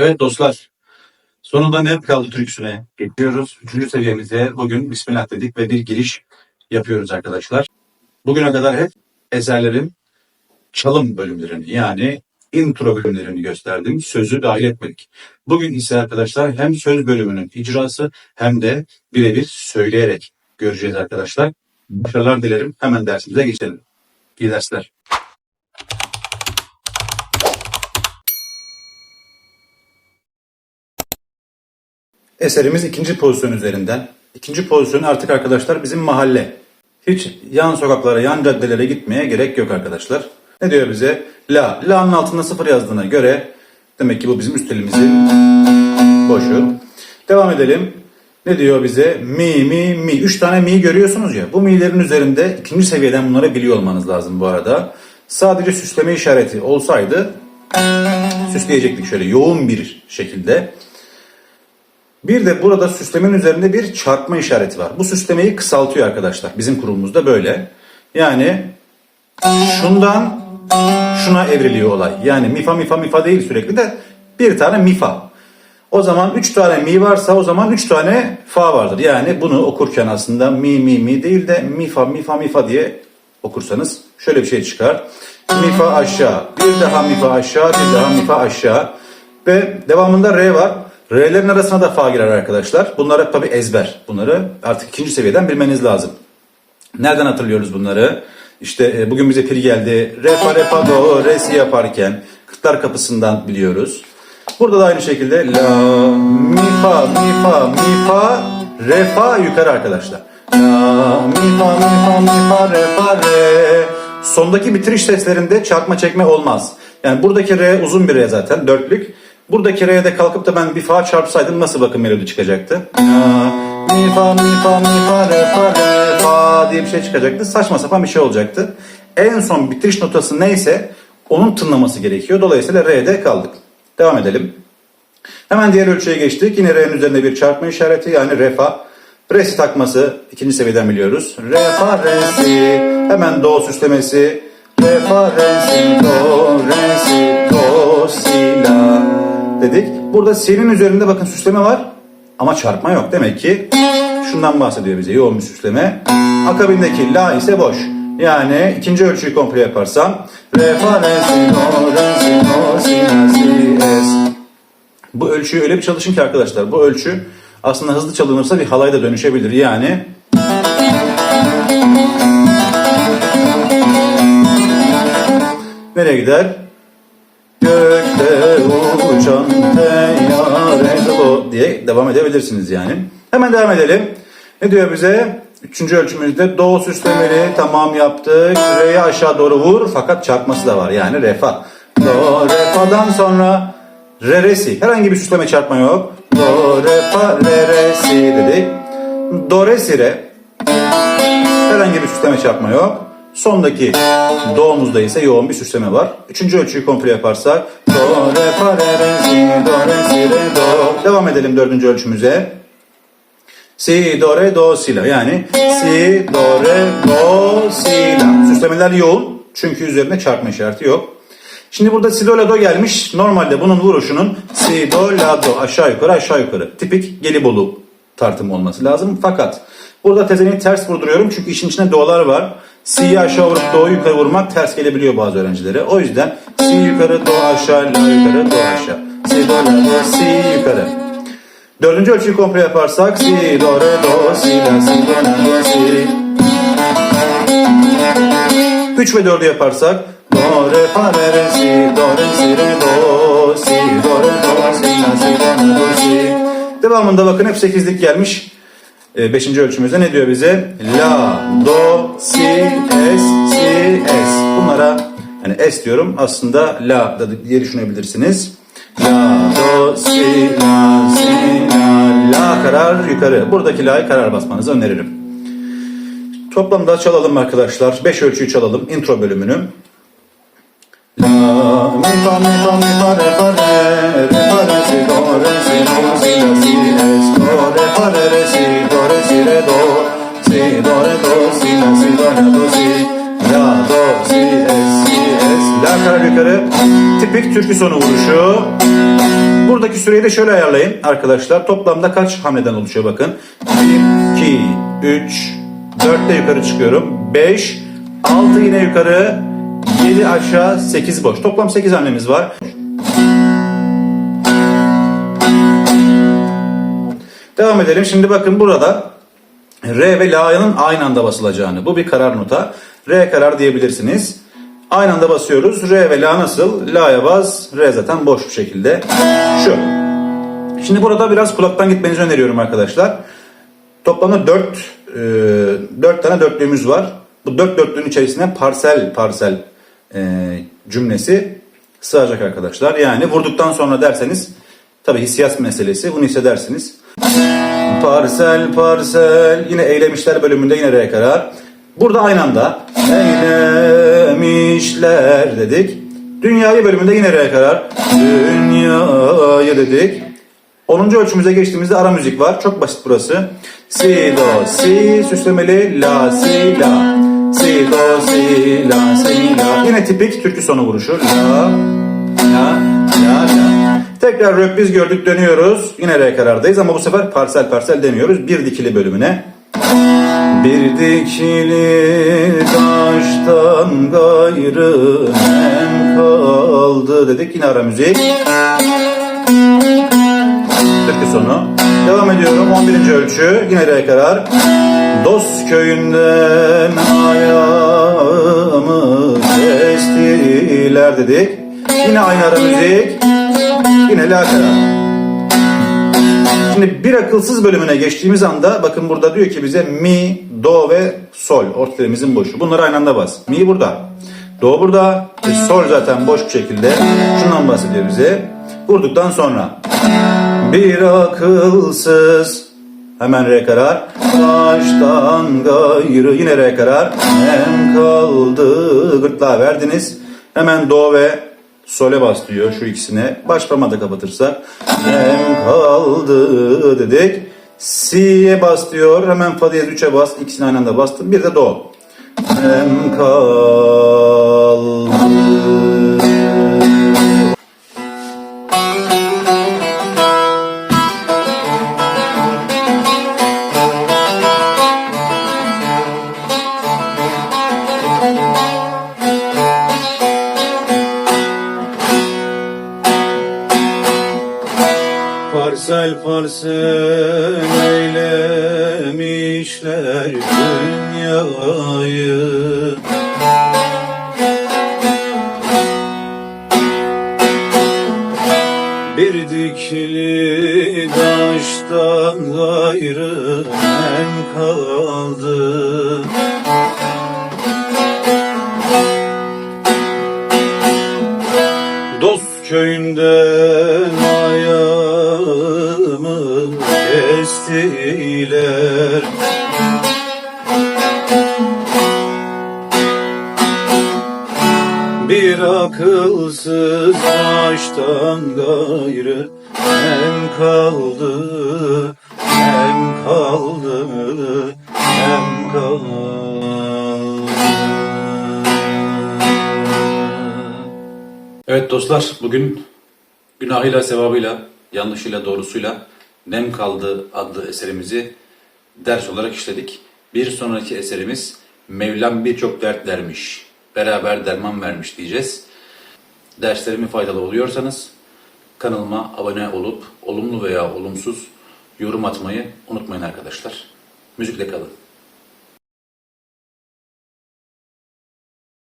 Evet dostlar. Sonunda ne kaldı türküsüne geçiyoruz. Üçüncü seviyemize bugün Bismillah dedik ve bir giriş yapıyoruz arkadaşlar. Bugüne kadar hep eserlerin çalım bölümlerini yani intro bölümlerini gösterdim. Sözü dahil etmedik. Bugün ise arkadaşlar hem söz bölümünün icrası hem de birebir söyleyerek göreceğiz arkadaşlar. Başarılar dilerim. Hemen dersimize geçelim. İyi dersler. Eserimiz ikinci pozisyon üzerinden. İkinci pozisyon artık arkadaşlar bizim mahalle. Hiç yan sokaklara, yan caddelere gitmeye gerek yok arkadaşlar. Ne diyor bize? La. La'nın altında sıfır yazdığına göre demek ki bu bizim üst elimizin boşu. Devam edelim. Ne diyor bize? Mi, mi, mi. Üç tane mi görüyorsunuz ya. Bu mi'lerin üzerinde ikinci seviyeden bunları biliyor olmanız lazım bu arada. Sadece süsleme işareti olsaydı süsleyecektik şöyle yoğun bir şekilde. Bir de burada süslemenin üzerinde bir çarpma işareti var. Bu süslemeyi kısaltıyor arkadaşlar. Bizim kurumumuzda böyle. Yani şundan şuna evriliyor olay. Yani mifa mifa mifa değil sürekli de bir tane mifa. O zaman üç tane mi varsa o zaman üç tane fa vardır. Yani bunu okurken aslında mi mi mi değil de mifa mifa mifa diye okursanız şöyle bir şey çıkar. Mifa aşağı, bir daha mifa aşağı, bir daha mifa aşağı. Ve devamında re var. R'lerin arasına da fa girer arkadaşlar. Bunlar tabi ezber. Bunları artık ikinci seviyeden bilmeniz lazım. Nereden hatırlıyoruz bunları? İşte e, bugün bize pil geldi. Re fa re fa do re si yaparken kıtlar kapısından biliyoruz. Burada da aynı şekilde la mi fa mi fa mi fa re fa yukarı arkadaşlar. La mi fa mi fa mi fa re fa re. Sondaki bitiriş seslerinde çarpma çekme olmaz. Yani buradaki re uzun bir re zaten dörtlük. Buradaki re'ye de kalkıp da ben bir fa çarpsaydım nasıl bakın melodi çıkacaktı? Mi fa mi fa mi fa re fa re fa diye bir şey çıkacaktı. Saçma sapan bir şey olacaktı. En son bitiriş notası neyse onun tınlaması gerekiyor. Dolayısıyla re'de kaldık. Devam edelim. Hemen diğer ölçüye geçtik. Yine re'nin üzerinde bir çarpma işareti yani re fa. Re si takması ikinci seviyeden biliyoruz. Re fa re si. Hemen do süslemesi. Re fa re si do re si do si dedik. Burada si'nin üzerinde bakın süsleme var ama çarpma yok. Demek ki şundan bahsediyor bize yoğun bir süsleme. Akabindeki la ise boş. Yani ikinci ölçüyü komple yaparsam re fa re si do re si do si la si es. Bu ölçüyü öyle bir çalışın ki arkadaşlar bu ölçü aslında hızlı çalınırsa bir halayda dönüşebilir. Yani nereye gider? O diye devam edebilirsiniz yani. Hemen devam edelim. Ne diyor bize? Üçüncü ölçümüzde do süslemeli tamam yaptık. Re'yi aşağı doğru vur fakat çarpması da var yani refa. Do refa'dan sonra re re si. Herhangi bir süsleme çarpma yok. Do re fa re re si dedik. Do re si re. Herhangi bir süsleme çarpma yok. Sondaki do'muzda ise yoğun bir süsleme var. Üçüncü ölçüyü komple yaparsak do re fa re re si do re si re do. Devam edelim dördüncü ölçümüze. Si do re do si la yani si do re do si la. Süslemeler yoğun çünkü üzerinde çarpma işareti yok. Şimdi burada si do la do gelmiş. Normalde bunun vuruşunun si do la do aşağı yukarı aşağı yukarı. Tipik Gelibolu tartım olması lazım. Fakat burada tezeneyi ters vurduruyorum çünkü işin içinde do'lar var. Si'yi aşağı vurup do'yu yukarı vurmak ters gelebiliyor bazı öğrencilere. O yüzden si yukarı do aşağı la yukarı do aşağı. Si do la do si yukarı. Dördüncü ölçüyü komple yaparsak si do re do si la si do la do si. Üç ve dördü yaparsak do re fa re re si do re si re do si do re do si la si do la do si. Devamında bakın hep sekizlik gelmiş. E, beşinci ölçümüzde ne diyor bize? La, do, si, es, si, es. Bunlara yani es diyorum aslında la da diye düşünebilirsiniz. La, do, si, la, si, la, la karar yukarı. Buradaki la'yı karar basmanızı öneririm. Toplamda çalalım arkadaşlar. Beş ölçüyü çalalım. Intro bölümünü. La, mi fa mi fa mi fa re fa re re fa re si do re si do si la si es do re fa re re si si re do si do re do si la si do la do si la do si es si es la karar yukarı tipik türkü sonu vuruşu. Buradaki süreyi de şöyle ayarlayın arkadaşlar. Toplamda kaç hamleden oluşuyor bakın. 1, 2, 3, 4 de yukarı çıkıyorum. 5, 6 yine yukarı, 7 aşağı, 8 boş. Toplam 8 hamlemiz var. Devam edelim. Şimdi bakın burada R ve La'nın aynı anda basılacağını. Bu bir karar nota. R karar diyebilirsiniz. Aynı anda basıyoruz. R ve La nasıl? La'ya bas. R zaten boş bir şekilde. Şu. Şimdi burada biraz kulaktan gitmenizi öneriyorum arkadaşlar. Toplamda 4, 4 tane dörtlüğümüz var. Bu 4 dörtlüğün içerisine parsel parsel e, cümlesi sığacak arkadaşlar. Yani vurduktan sonra derseniz tabi hissiyat meselesi bunu hissedersiniz. Parsel parsel yine eylemişler bölümünde yine R karar. Burada aynı anda eylemişler dedik. Dünyayı bölümünde yine R karar. Dünyayı dedik. 10. ölçümüze geçtiğimizde ara müzik var. Çok basit burası. Si, do, si, süslemeli, la, si, la. Si, do, si, la, si, la. Yine tipik türkü sonu vuruşu. La. Tekrar röpliz gördük dönüyoruz. Yine R karardayız ama bu sefer parsel parsel demiyoruz. Bir dikili bölümüne. Bir dikili taştan gayrı nem kaldı dedik. Yine ara müzik. Türkü sonu. Devam ediyorum 11. ölçü. Yine R karar. Dost köyünden ayağımı kestiler dedik. Yine aynı ara müzik. Yine la karar. Şimdi bir akılsız bölümüne geçtiğimiz anda bakın burada diyor ki bize mi, do ve sol ortalarımızın boşu. Bunları aynı anda bas. Mi burada. Do burada. E, sol zaten boş bir şekilde. Şundan bahsediyor bize. Vurduktan sonra bir akılsız hemen re karar baştan gayrı yine re karar hem kaldı gırtlağa verdiniz hemen do ve sole bas diyor şu ikisine. Baş parmağı da kapatırsak hem kaldı dedik. Si'ye bas diyor. Hemen fa diyez 3'e bas. İkisini aynı anda bastım. Bir de do. Hem kaldı Parsel parsel eylemişler dünyayı. Bir dikili taştan gayrı nem kaldı. Dost köyünden kestiler Bir akılsız baştan gayrı hem kaldı hem kaldı hem kaldı. Evet dostlar bugün günahıyla sevabıyla yanlışıyla doğrusuyla Nem Kaldı adlı eserimizi ders olarak işledik. Bir sonraki eserimiz Mevlam birçok dert dermiş, beraber derman vermiş diyeceğiz. Derslerimi faydalı oluyorsanız kanalıma abone olup olumlu veya olumsuz yorum atmayı unutmayın arkadaşlar. Müzikle kalın.